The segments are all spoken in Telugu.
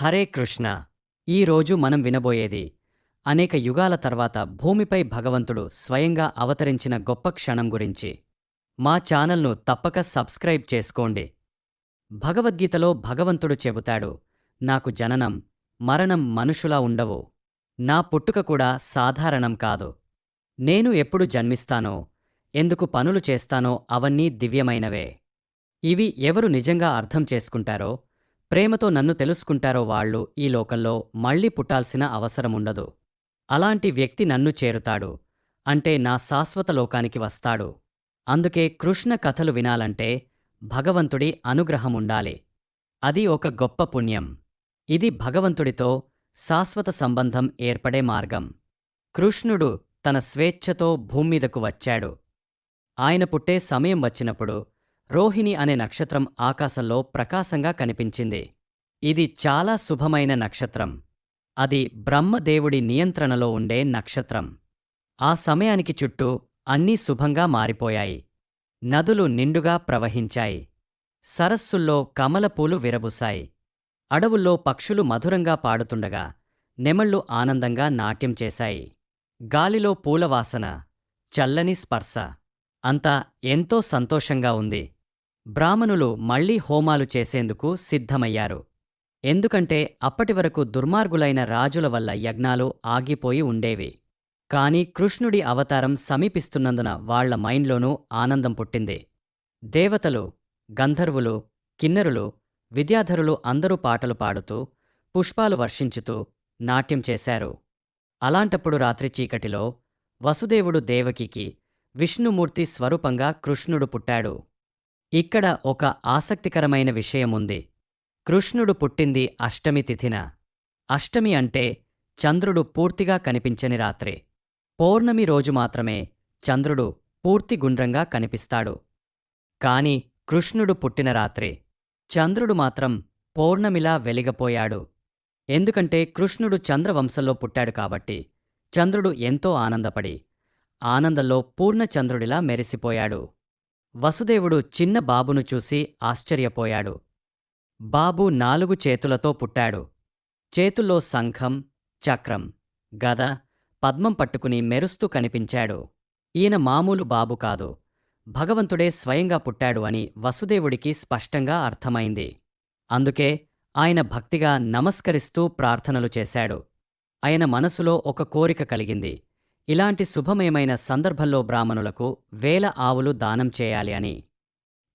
హరే కృష్ణ ఈరోజు మనం వినబోయేది అనేక యుగాల తర్వాత భూమిపై భగవంతుడు స్వయంగా అవతరించిన గొప్ప క్షణం గురించి. మా ఛానల్ను తప్పక సబ్స్క్రైబ్ చేసుకోండి. భగవద్గీతలో భగవంతుడు చెబుతాడు నాకు జననం మరణం మనుషులా ఉండవు. నా పుట్టుక కూడా సాధారణం కాదు. నేను ఎప్పుడు జన్మిస్తానో ఎందుకు పనులు చేస్తానో అవన్నీ దివ్యమైనవే. ఇవి ఎవరు నిజంగా అర్థం చేసుకుంటారో ప్రేమతో నన్ను తెలుసుకుంటారో వాళ్ళు ఈ లోకంలో మళ్ళీ పుట్టాల్సిన అవసరముండదు. అలాంటి వ్యక్తి నన్ను చేరుతాడు. అంటే నా శాశ్వత లోకానికి వస్తాడు. అందుకే కృష్ణ కథలు వినాలంటే భగవంతుడి అనుగ్రహముండాలి. అది ఒక గొప్ప పుణ్యం. ఇది భగవంతుడితో శాశ్వత సంబంధం ఏర్పడే మార్గం. కృష్ణుడు తన స్వేచ్ఛతో భూమ్మీదకు వచ్చాడు. ఆయన పుట్టే సమయం వచ్చినప్పుడు రోహిణి అనే నక్షత్రం ఆకాశంలో ప్రకాశంగా కనిపించింది. ఇది చాలా శుభమైన నక్షత్రం. అది బ్రహ్మదేవుడి నియంత్రణలో ఉండే నక్షత్రం. ఆ సమయానికి చుట్టూ అన్నీ శుభంగా మారిపోయాయి. నదులు నిండుగా ప్రవహించాయి. సరస్సుల్లో కమలపూలు విరబుసాయి అడవుల్లో పక్షులు మధురంగా పాడుతుండగా నెమళ్ళు ఆనందంగా నాట్యం చేశాయి. గాలిలో పూలవాసన చల్లని స్పర్శ అంతా ఎంతో సంతోషంగా ఉంది. బ్రాహ్మణులు మళ్ళీ హోమాలు చేసేందుకు సిద్ధమయ్యారు. ఎందుకంటే అప్పటివరకు దుర్మార్గులైన రాజుల వల్ల యజ్ఞాలు ఆగిపోయి ఉండేవి. కాని కృష్ణుడి అవతారం సమీపిస్తున్నందున వాళ్ళ మైండ్లోనూ ఆనందం పుట్టింది. దేవతలు గంధర్వులు కిన్నెరులు విద్యాధరులు అందరూ పాటలు పాడుతూ పుష్పాలు వర్షించుతూ నాట్యం చేశారు. అలాంటప్పుడు రాత్రి చీకటిలో వసుదేవుడు దేవకికి విష్ణుమూర్తి స్వరూపంగా కృష్ణుడు పుట్టాడు. ఇక్కడ ఒక ఆసక్తికరమైన విషయముంది. కృష్ణుడు పుట్టింది అష్టమి తిథిన. అష్టమి అంటే చంద్రుడు పూర్తిగా కనిపించని రాత్రి. పౌర్ణమి రోజు మాత్రమే చంద్రుడు పూర్తి గుండ్రంగా కనిపిస్తాడు. కాని కృష్ణుడు పుట్టిన రాత్రి. చంద్రుడు మాత్రం పౌర్ణమిలా వెలిగపోయాడు. ఎందుకంటే కృష్ణుడు చంద్రవంశంలో పుట్టాడు కాబట్టి చంద్రుడు ఎంతో ఆనందపడి ఆనందంలో పూర్ణచంద్రుడిలా మెరిసిపోయాడు. వసుదేవుడు చిన్న బాబును చూసి ఆశ్చర్యపోయాడు. బాబు నాలుగు చేతులతో పుట్టాడు. చేతుల్లో శంఖం చక్రం గద పద్మం పట్టుకుని మెరుస్తూ కనిపించాడు. ఈయన మామూలు బాబు కాదు. భగవంతుడే స్వయంగా పుట్టాడు అని వసుదేవుడికి స్పష్టంగా అర్థమైంది. అందుకే ఆయన భక్తిగా నమస్కరిస్తూ ప్రార్థనలు చేశాడు. ఆయన మనసులో ఒక కోరిక కలిగింది. ఇలాంటి శుభమయమైన సందర్భంలో బ్రాహ్మణులకు వేల ఆవులు దానం చేయాలి అని.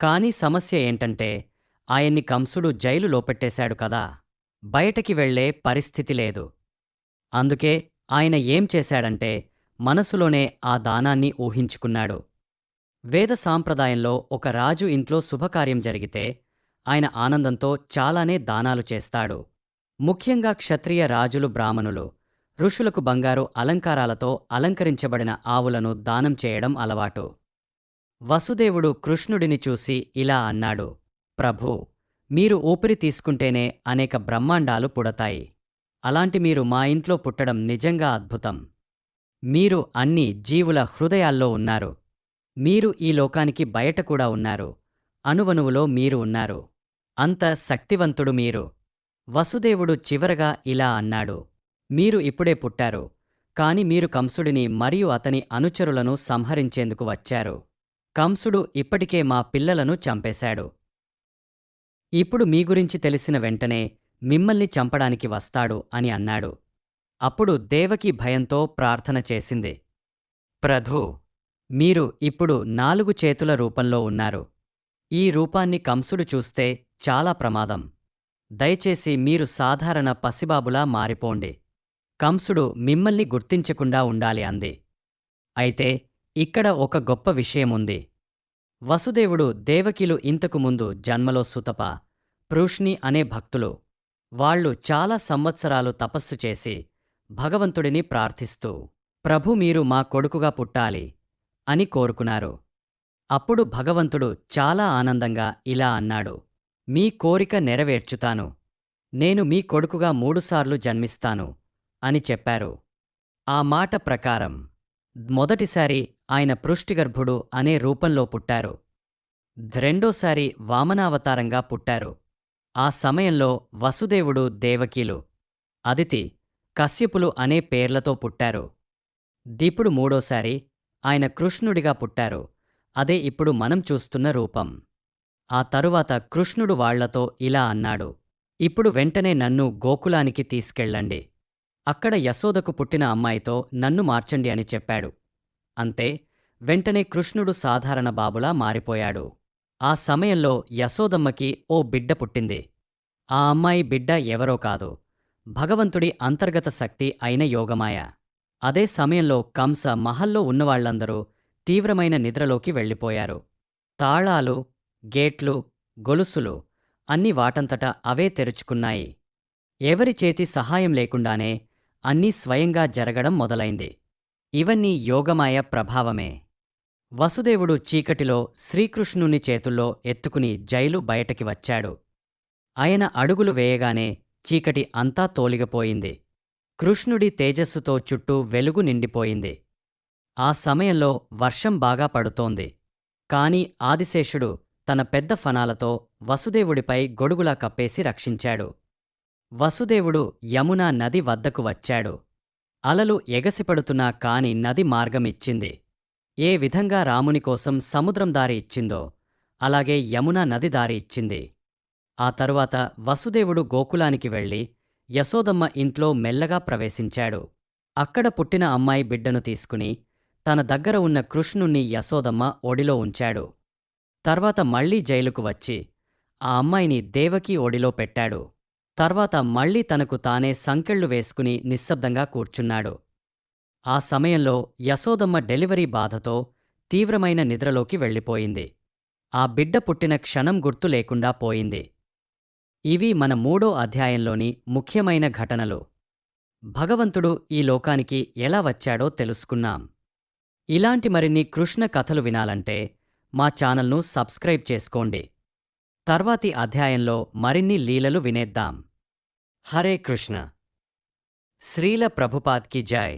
కాని సమస్య ఏంటంటే ఆయన్ని కంసుడు జైలు లోపెట్టేశాడు కదా. బయటకి వెళ్ళే పరిస్థితి లేదు. అందుకే ఆయన ఏం చేశాడంటే మనసులోనే ఆ దానాన్ని ఊహించుకున్నాడు. వేద సాంప్రదాయంలో ఒక రాజు ఇంట్లో శుభకార్యం జరిగితే ఆయన ఆనందంతో చాలానే దానాలు చేస్తాడు. ముఖ్యంగా క్షత్రియ రాజులు బ్రాహ్మణులు. ఋషులకు బంగారు అలంకారాలతో అలంకరించబడిన ఆవులను దానం చేయడం అలవాటు. వసుదేవుడు కృష్ణుడిని చూసి ఇలా అన్నాడు ప్రభూ మీరు ఊపిరి తీసుకుంటేనే అనేక బ్రహ్మాండాలు పుడతాయి. అలాంటి మీరు మా ఇంట్లో పుట్టడం నిజంగా అద్భుతం. మీరు అన్ని జీవుల హృదయాల్లో ఉన్నారు. మీరు ఈ లోకానికి బయట కూడా ఉన్నారు. అణువణువులో మీరు ఉన్నారు. అంత శక్తివంతుడు మీరు వసుదేవుడు చివరగా ఇలా అన్నాడు మీరు ఇప్పుడే పుట్టారు. కాని మీరు కంసుడిని మరియు అతని అనుచరులను సంహరించేందుకు వచ్చారు. కంసుడు ఇప్పటికే మా పిల్లలను చంపేశాడు. ఇప్పుడు మీ గురించి తెలిసిన వెంటనే మిమ్మల్ని చంపడానికి వస్తాడు అని అన్నాడు. అప్పుడు దేవకి భయంతో ప్రార్థన చేసింది. ప్రభు మీరు ఇప్పుడు నాలుగు చేతుల రూపంలో ఉన్నారు. ఈ రూపాన్ని కంసుడు చూస్తే చాలా ప్రమాదం. దయచేసి మీరు సాధారణ పసిబాబులా మారిపోండి. కంసుడు మిమ్మల్ని గుర్తించకుండా ఉండాలి అంది. అయితే ఇక్కడ ఒక గొప్ప విషయముంది. వసుదేవుడు దేవకిలు ఇంతకు ముందు జన్మలో సుతప ప్రూష్ణి అనే భక్తులు. వాళ్ళు చాలా సంవత్సరాలు తపస్సు చేసి భగవంతుడిని ప్రార్థిస్తూ ప్రభు మీరు మా కొడుకుగా పుట్టాలి అని కోరుకున్నారు. అప్పుడు భగవంతుడు చాలా ఆనందంగా ఇలా అన్నాడు మీ కోరిక నెరవేర్చుతాను. నేను మీ కొడుకుగా మూడుసార్లు జన్మిస్తాను. అని చెప్పారు. ఆ మాట ప్రకారం మొదటిసారి ఆయన పృష్టిగర్భుడు అనే రూపంలో పుట్టారు. రెండోసారి వామనావతారంగా పుట్టారు. ఆ సమయంలో వసుదేవుడు దేవకీలు అదితి కశ్యపులు అనే పేర్లతో పుట్టారు. దీపుడు మూడోసారి ఆయన కృష్ణుడిగా పుట్టారు. అదే ఇప్పుడు మనం చూస్తున్న రూపం. ఆ తరువాత కృష్ణుడు వాళ్ళతో ఇలా అన్నాడు. ఇప్పుడు వెంటనే నన్ను గోకులానికి తీసుకెళ్ళండి. అక్కడ యశోదకు పుట్టిన అమ్మాయితో నన్ను మార్చండి అని చెప్పాడు. అంతే వెంటనే కృష్ణుడు సాధారణ బాబులా మారిపోయాడు. ఆ సమయంలో యశోదమ్మకి ఓ బిడ్డ పుట్టింది. ఆ అమ్మాయి బిడ్డ ఎవరో కాదు భగవంతుడి అంతర్గత శక్తి అయిన యోగమాయ. అదే సమయంలో కంస మహల్లో ఉన్నవాళ్ళందరూ తీవ్రమైన నిద్రలోకి వెళ్ళిపోయారు. తాళాలు గేట్లు గొలుసులు అన్ని వాటంతట అవే తెరుచుకున్నాయి. ఎవరి చేతి సహాయం లేకుండానే అన్నీ స్వయంగా జరగడం మొదలైంది. ఇవన్నీ యోగమాయ ప్రభావమే. వసుదేవుడు చీకటిలో శ్రీకృష్ణుని చేతుల్లో ఎత్తుకుని జైలు బయటకి వచ్చాడు. ఆయన అడుగులు వేయగానే చీకటి అంతా తోలిగపోయింది. కృష్ణుడి తేజస్సుతో చుట్టూ వెలుగు నిండిపోయింది. ఆ సమయంలో వర్షం బాగా పడుతోంది. కాని ఆదిశేషుడు తన పెద్ద ఫనాలతో వసుదేవుడిపై గొడుగులా కప్పేసి రక్షించాడు. వసుదేవుడు యమునా నది వద్దకు వచ్చాడు. అలలు ఎగసిపడుతున్నా కాని నది మార్గమిచ్చింది. ఏ విధంగా రాముని కోసం సముద్రం దారి ఇచ్చిందో అలాగే యమునా నది దారి ఇచ్చింది. ఆ తరువాత వసుదేవుడు గోకులానికి వెళ్ళి యశోదమ్మ ఇంట్లో మెల్లగా ప్రవేశించాడు. అక్కడ పుట్టిన అమ్మాయి బిడ్డను తీసుకుని తన దగ్గర ఉన్న కృష్ణుణ్ణి యశోదమ్మ ఒడిలో ఉంచాడు. తర్వాత మళ్ళీ జైలుకు వచ్చి ఆ అమ్మాయిని దేవకి ఒడిలో పెట్టాడు. తర్వాత మళ్ళీ తనకు తానే సంకెళ్ళు వేసుకుని నిశ్శబ్దంగా కూర్చున్నాడు. ఆ సమయంలో యశోదమ్మ డెలివరీ బాధతో తీవ్రమైన నిద్రలోకి వెళ్ళిపోయింది. ఆ బిడ్డ పుట్టిన క్షణం గుర్తు లేకుండా పోయింది. ఇవి మన మూడో అధ్యాయంలోని ముఖ్యమైన ఘటనలు. భగవంతుడు ఈ లోకానికి ఎలా వచ్చాడో తెలుసుకున్నాం. ఇలాంటి మరిన్ని కృష్ణ కథలు వినాలంటే మా ఛానల్ను సబ్స్క్రైబ్ చేసుకోండి. తర్వాతి అధ్యాయంలో మరిన్ని లీలలు వినేద్దాం. హరే కృష్ణ శ్రీల ప్రభుపాద్కి జై